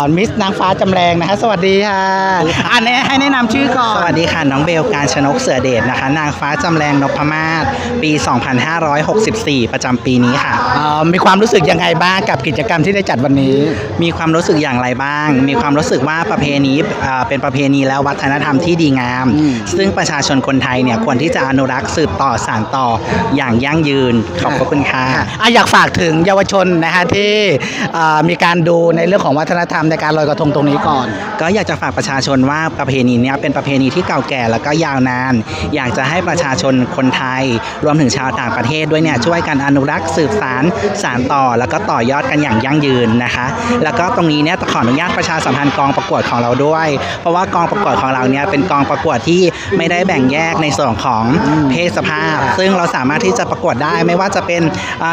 อนมิสนางฟ้าจำแรงนะฮะสวัสดีค่ะอันนี้ให้แนะนำชื่อก่อน สวัสดีค่ะ น้องเบลการชนกเสือเดชนะคะ นางฟ้าจำแรงนพมาศปี 2564 ประจำปีนี้ค่ะ เอ่อมีความรู้สึกยังไงบ้างกับกิจกรรมที่ได้จัดวันนี้ มีความรู้สึกอย่างไรบ้าง มีความรู้สึกว่าประเพณีอ่าเป็นประเพณีและวัฒนธรรมที่ดีงาม อืม ซึ่งประชาชนคนไทยเนี่ยควรที่จะอนุรักษ์สืบต่อสานต่ออย่างยั่งยืน ขอบพระคุณค่ะอะอยากฝากถึงเยาวชนนะฮะที่เอ่อมีการดูในเรื่องของวัฒนธรรมในการลอยกระทงตรงนี้ก่อน ก็อยากจะฝากประชาชนว่าประเพณีนี้เป็นประเพณีที่เก่าแก่แล้วก็ยาวนาน อยากจะให้ประชาชนคนไทย รวมถึงชาวต่างประเทศด้วยเนี่ยช่วยกันอนุรักษ์สืบสารสารต่อ แล้วก็ต่อยอดกันอย่างยั่งยืนนะคะ แล้วก็ตรงนี้เนี่ยขออนุญาตประชาสัมพันธ์กองประกวดของเราด้วย เพราะว่ากองประกวดของเราเนี่ยเป็นกองประกวดที่ไม่ได้แบ่งแยกในส่วนของเพศสภาพ ซึ่งเราสามารถที่จะประกวดได้ไม่ว่าจะเป็น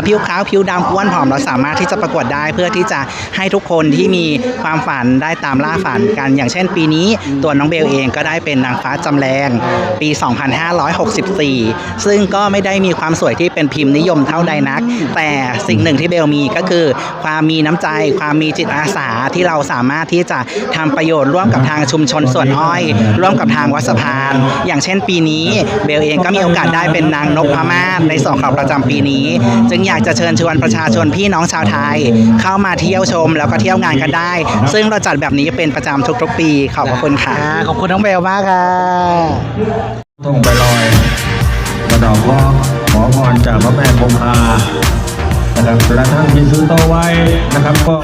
ผิวขาวผิวดำอ้วนผอมเราสามารถที่จะประกวดได้เพื่อที่จะให้ทุกคนที่มีความฝันได้ตามล่าฝันกัน อย่างเช่นปีนี้ตัวน้องเบลเองก็ได้เป็นนางฟ้าจำแรงปี 2564 ซึ่งก็ไม่ได้มีความสวยที่เป็นพิมพ์นิยมเท่าใดนัก แต่สิ่งหนึ่งที่เบลมีก็คือความมีน้ำใจ ความมีจิตอาสาที่เราสามารถที่จะทำประโยชน์ร่วมกับทางชุมชนส่วนอ้อย ร่วมกับทางวัดสะพาน อย่างเช่นปีนี้เบลเองก็มีโอกาสได้เป็นนางนกพม่าในส่วนของประจำปีนี้ จึงอยากจะเชิญชวนประชาชนพี่น้องชาวไทย เข้ามาเที่ยวชมแล้วก็เที่ยวงานกันได้ซึ่งเราจัดแบบนี้เป็นประจำทุกๆปีขอบพระคุณค่ะอ่าขอบคุณน้องเบลมากค่ะต้องไปลอยกระดอกพ่อขอพรจากพระแม่คงคานะครับกระทั่งมีซื้อโตไว้นะครับก็